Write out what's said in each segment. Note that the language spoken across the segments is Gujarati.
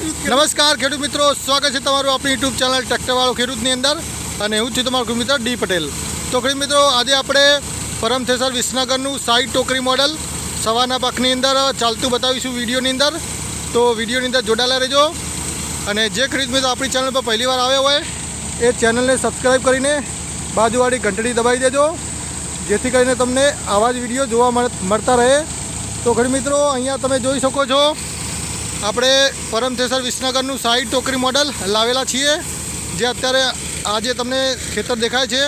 નમસ્કાર, ખેડૂત મિત્રો. સ્વાગત છે તમારું આપણી યુટ્યુબ ચેનલ ટ્રેક્ટરવાળો ખેડૂતની અંદર. અને હું છું તમારો મિત્ર ડી પટેલ. તો ખેડૂત મિત્રો, આજે આપણે પરમ થેસર વિસનગરનું સાઈડ ટોકરી મોડલ સવારના પાકની અંદર ચાલતું બતાવીશું વિડીયોની અંદર. તો વિડીયોની અંદર જોડાયેલા રહેજો. અને જે ખેડૂત મિત્રો આપણી ચેનલ પર પહેલીવાર આવ્યા હોય, એ ચેનલને સબસ્ક્રાઈબ કરીને બાજુવાળી ઘંટડી દબાવી દેજો. જેથી કરીને તમને આવા જ વીડિયો જોવા મળ- મળતા રહે. તો ખેડૂત મિત્રો, અહીંયા તમે જોઈ શકો છો આપણે પરમ થેસર વિસનગરનું સાઈડ ટોકરી મોડલ લાવેલા છીએ. જે અત્યારે આજે તમને ખેતર દેખાય છે,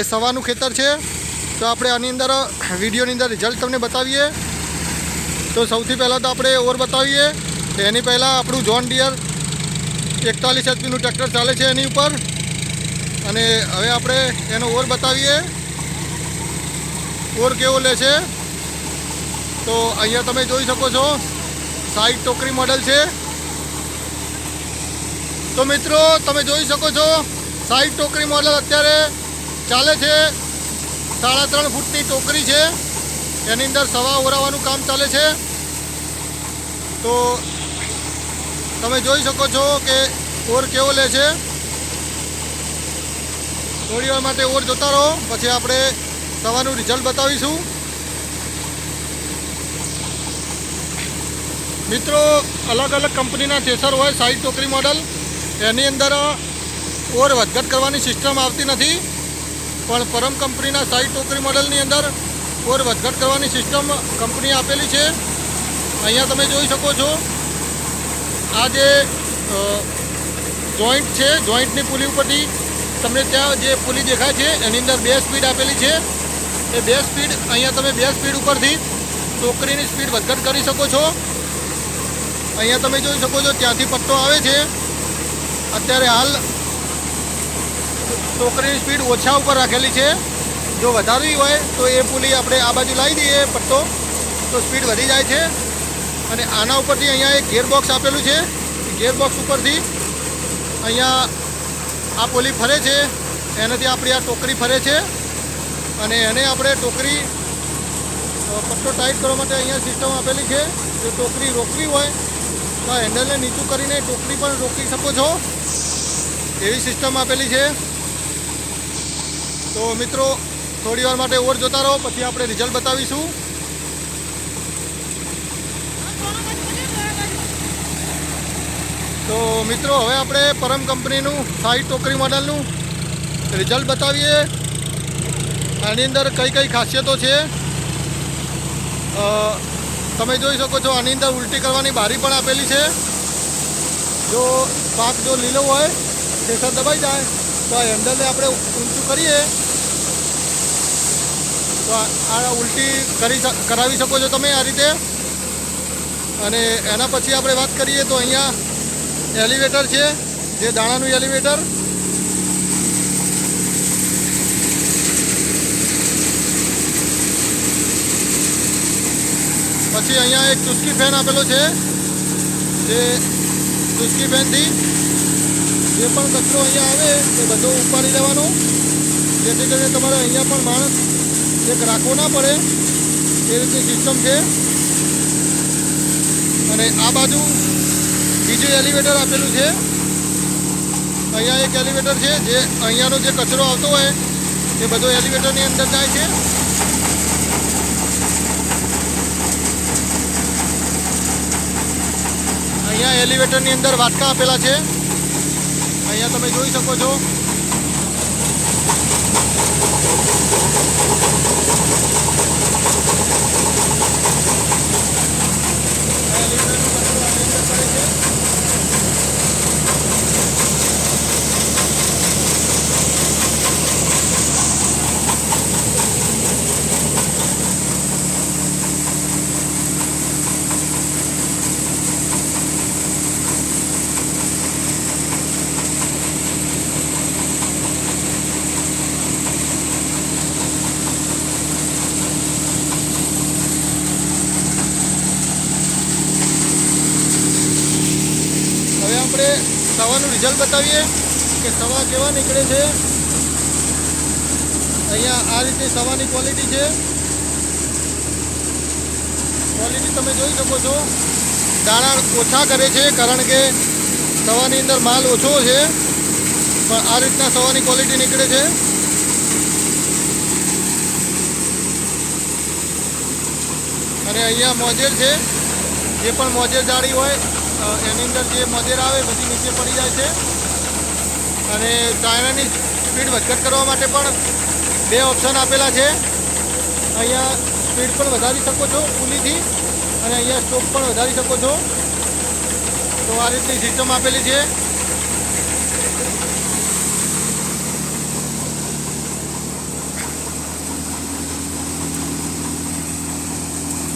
એ સવાનું ખેતર છે. તો આપણે આની અંદર, વિડીયોની અંદર રિઝલ્ટ તમને બતાવીએ. તો સૌથી પહેલાં તો આપણે ઓર બતાવીએ એની પહેલાં આપણું જોન ડિયર એકતાલીસ એચપીનું ટ્રેક્ટર ચાલે છે એની ઉપર. અને હવે આપણે એનો ઓર બતાવીએ. ઓર કેવો લે છે? તો અહીંયા તમે જોઈ શકો છો. સાઈડ ટોકરી મોડલ છે. તો મિત્રો, તમે જોઈ શકો છો સાઈડ ટોકરી મોડલ અત્યારે ચાલે છે. સાડા ત્રણ ફૂટની ટોકરી છે. એની અંદર સવા ઓરાવાનું કામ ચાલે છે. તો તમે જોઈ શકો છો કે ઓર કેવો લે છે. થોડી વાર માટે ઓર જોતા રહો. પછી આપણે સવાનું રિઝલ્ટ બતાવીશું. મિત્રો, અલગ અલગ કંપનીના થેસર હોય સાઈડ ટોકરી મોડલ, એની અંદર ઓર વધઘટ કરવાની સિસ્ટમ આવતી નથી. પણ પરમ કંપનીના સાઈડ ટોકરી મોડલની અંદર ઓર વધઘટ કરવાની સિસ્ટમ કંપની આપેલી છે. અહીંયા તમે જોઈ શકો છો, આ જે જોઈન્ટ છે, જોઈન્ટની પુલી ઉપરથી તમને ત્યાં જે પુલી દેખાય છે, એની અંદર બે સ્પીડ આપેલી છે. એ બે સ્પીડ, અહીંયા તમે બે સ્પીડ ઉપરથી ટોકરીની સ્પીડ વધઘટ કરી શકો છો. અહીંયા તમે જોઈ શકો છો, ત્યાંથી પટ્ટો આવે છે. અત્યારે હાલ ટોકરીની સ્પીડ ઓછા ઉપર રાખેલી છે. જો વધારવી હોય તો એ પુલી આપણે આ બાજુ લાવી દઈએ પટ્ટો. તો સ્પીડ વધી જાય છે. અને આના ઉપરથી અહીંયા એક ગેરબોક્સ બોક્સ આપેલું છે. ગેરબોક્સ બોક્સ ઉપરથી અહીંયા આ પોલી ફરે છે. એનાથી આપણી આ ટોકરી ફરે છે. અને એને આપણે ટોકરી પટ્ટો ટાઈટ કરવા માટે અહીંયા સિસ્ટમ આપેલી છે. જો ટોકરી રોકવી હોય તો હેન્ડલને નીચું કરીને ટોકરી પણ રોકી શકો છો. એવી સિસ્ટમ આપેલી છે. તો મિત્રો, થોડી વાર માટે ઓવર જોતા રહો, પછી આપણે રિઝલ્ટ બતાવીશું. તો મિત્રો, હવે આપણે પરમ કંપનીનું સાઈડ ટોકરી મોડલનું રિઝલ્ટ બતાવીએ. આની અંદર કઈ કઈ ખાસિયતો છે? તમે જોઈ શકો છો આની અંદર ઉલટી કરવાની બારી પણ આપેલી છે. જો પાક જો લીલો હોય, પ્રેશર દબાઈ જાય, તો આ હેન્ડલને આપણે ઊંચું કરીએ. તો આ ઉલટી કરી કરાવી શકો છો તમે આ રીતે. અને એના પછી આપણે વાત કરીએ તો અહીંયા એલિવેટર છે, જે દાણાનું એલિવેટર. પછી અહીંયા એક ચુસ્કી ફેન આપેલો છે. જે ચુસ્કી ફેનથી જે પણ કચરો અહીંયા આવે, એ બધો ઉપાડી લેવાનો. જેથી કરીને તમારે અહીંયા પણ માણસ એક રાખવો ના પડે. એ રીતની સિસ્ટમ છે. અને આ બાજુ બીજું એલિવેટર આપેલું છે. અહીંયા એક એલિવેટર છે, જે અહીંયાનો જે કચરો આવતો હોય, એ બધો એલિવેટરની અંદર જાય છે. અહીંયા એલિવેટરની અંદર વાટકા આપેલા છે. અહીંયા તમે જોઈ શકો છો. આ સવાનું રિઝલ્ટ બતાવીએ કે સવા કેવા નીકળે છે. અહીંયા આ રીતે સવાની ક્વોલિટી છે. ક્વોલિટી તમે જોઈ શકો છો. દાણા ઓછા કરે છે કારણ કે સવાની અંદર માલ ઓછો છે, પણ આ રીતના સવાની ક્વોલિટી નીકળે છે. અને અહીંયા મોજેર છે, જે પણ મોજેર જાળી હોય એની અંદર જે મોજેર આવે બધી નીચે પડી જાય છે. અને ચાયણાની સ્પીડ વધઘટ કરવા માટે પણ બે ઓપ્શન આપેલા છે. અહીંયા સ્પીડ પણ વધારી શકો છો પુલીથી અને અહીંયા સ્ટોક પણ વધારી શકો છો. તો આ રીતની સિસ્ટમ આપેલી છે.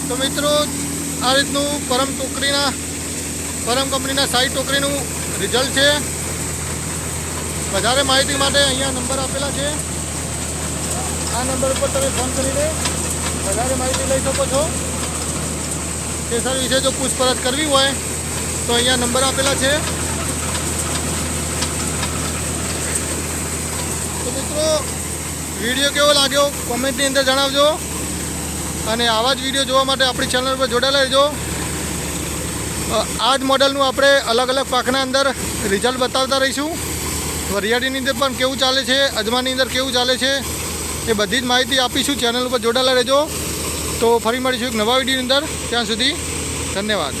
તો મિત્રો, આ રીતનું પરમ ટોકરીના પરમ કંપનીના સાઈ ટોકરીનું રિઝલ્ટ છે. વધારે માહિતી માટે અહીંયા નંબર આપેલા છે. આ નંબર ઉપર તમે ફોન કરીને વધારે માહિતી લઈ શકો છો. કેસર વિશે જો પૂછપરછ કરવી હોય, તો અહીંયા નંબર આપેલા છે. તો મિત્રો વીડિયો કેવો લાગ્યો? કોમેન્ટની અંદર જણાવજો. અને આવા જ વીડિયો જોવા માટે આપણી ચેનલ પર જોડાયેલા રહેજો. આ જ મોડલનું આપણે અલગ અલગ પાકના અંદર રિઝલ્ટ બતાવતા રહીશું. વરિયાળીની અંદર પણ કેવું ચાલે છે, અજમાની અંદર કેવું ચાલે છે, એ બધી જ માહિતી આપીશું. ચેનલ ઉપર જોડાયેલા રહેજો. તો ફરી મળીશું એક નવા વિડીયોની અંદર. ત્યાં સુધી ધન્યવાદ.